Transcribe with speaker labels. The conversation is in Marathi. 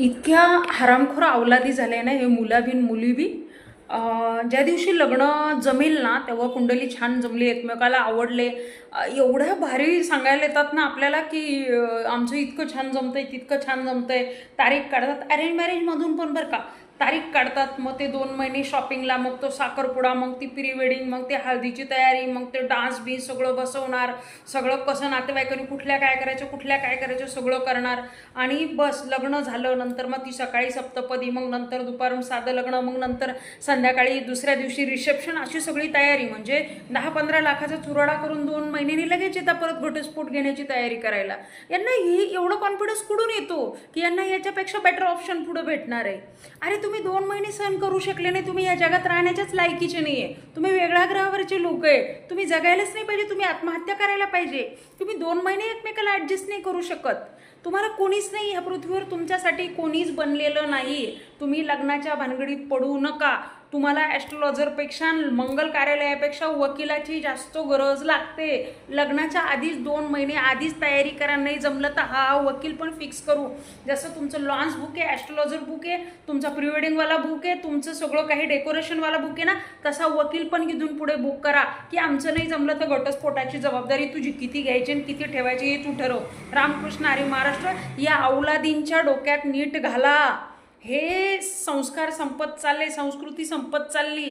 Speaker 1: इतक्या हरामखोर अवलादी झाल्या ना हे मुलाबीन मुली बी ज्या दिवशी लग्न जमेल ना तेव्हा कुंडली छान जमली एकमेकाला आवडले. एवढ्या भारी सांगायला येतात ना आपल्याला की आमचं इतकं छान जमतंय तितकं छान जमतंय. तारीख काढतात अरेंज मॅरेजमधून पण बरं का. तारीख काढतात मग ते दोन महिने शॉपिंगला मग तो साखरपुडा मग ती प्री वेडिंग मग ते हळदीची तयारी मग ते डान्स बी सगळं बसवणार सगळं कसं नातेवाईकांनी कुठल्या काय करायचं कुठल्या काय करायचं सगळं करणार. आणि बस लग्न झालं नंतर मग ती सकाळी सप्तपदी मग नंतर दुपारून साधं लग्न मग नंतर संध्याकाळी दुसऱ्या दिवशी रिसेप्शन अशी सगळी तयारी. म्हणजे दहा पंधरा लाखाचा चुराडा करून दोन महिन्यांनी लगेच येतात परत घटस्फोट घेण्याची तयारी करायला. यांना ही एवढं कॉन्फिडन्स कुठून येतो की यांना याच्यापेक्षा बेटर ऑप्शन पुढं भेटणार आहे? अरे तुम्ही दोन महिने सहन करू शकले नाही तुम्ही या जगात राहण्याच्याच लायकीचे नाही आहे तुम्ही वेगळ्या ग्रहावरचे लोक आहे. तुम्ही जगायलाच नाही पाहिजे तुम्ही आत्महत्या करायला पाहिजे. तुम्ही दोन महिने एकमेकाला ॲडजस्ट नाही करू शकत. तुम्हाला कोणीच नाही ह्या पृथ्वीवर तुमच्यासाठी कोणीच बनलेलं नाही. तुम्ही लग्नाच्या भानगडीत पडू नका. तुम्हाला ॲस्ट्रॉलॉजरपेक्षा मंगल कार्यालयापेक्षा वकिलाची जास्त गरज लागते. लग्नाच्या आधीच दोन महिने आधीच तयारी करा नाही जमलं तर हा वकील पण फिक्स करू. जसं तुमचं लॉन्स बुक आहे ॲस्ट्रॉलॉजर बुक आहे तुमचा प्री वेडिंगवाला बुक आहे तुमचं सगळं काही डेकोरेशनवाला बुक आहे ना तसा वकील पण इथून पुढे बुक करा. की आमचं नाही जमलं तर घटस्फोटाची जबाबदारी तुझी किती घ्यायची आणि किती ठेवायची हे तू ठरव. रामकृष्ण हरी महाराष्ट्र या अवलादींच्या डोक्यात नीट घाला. हे संस्कार संपत चालले संस्कृती संपत चालली.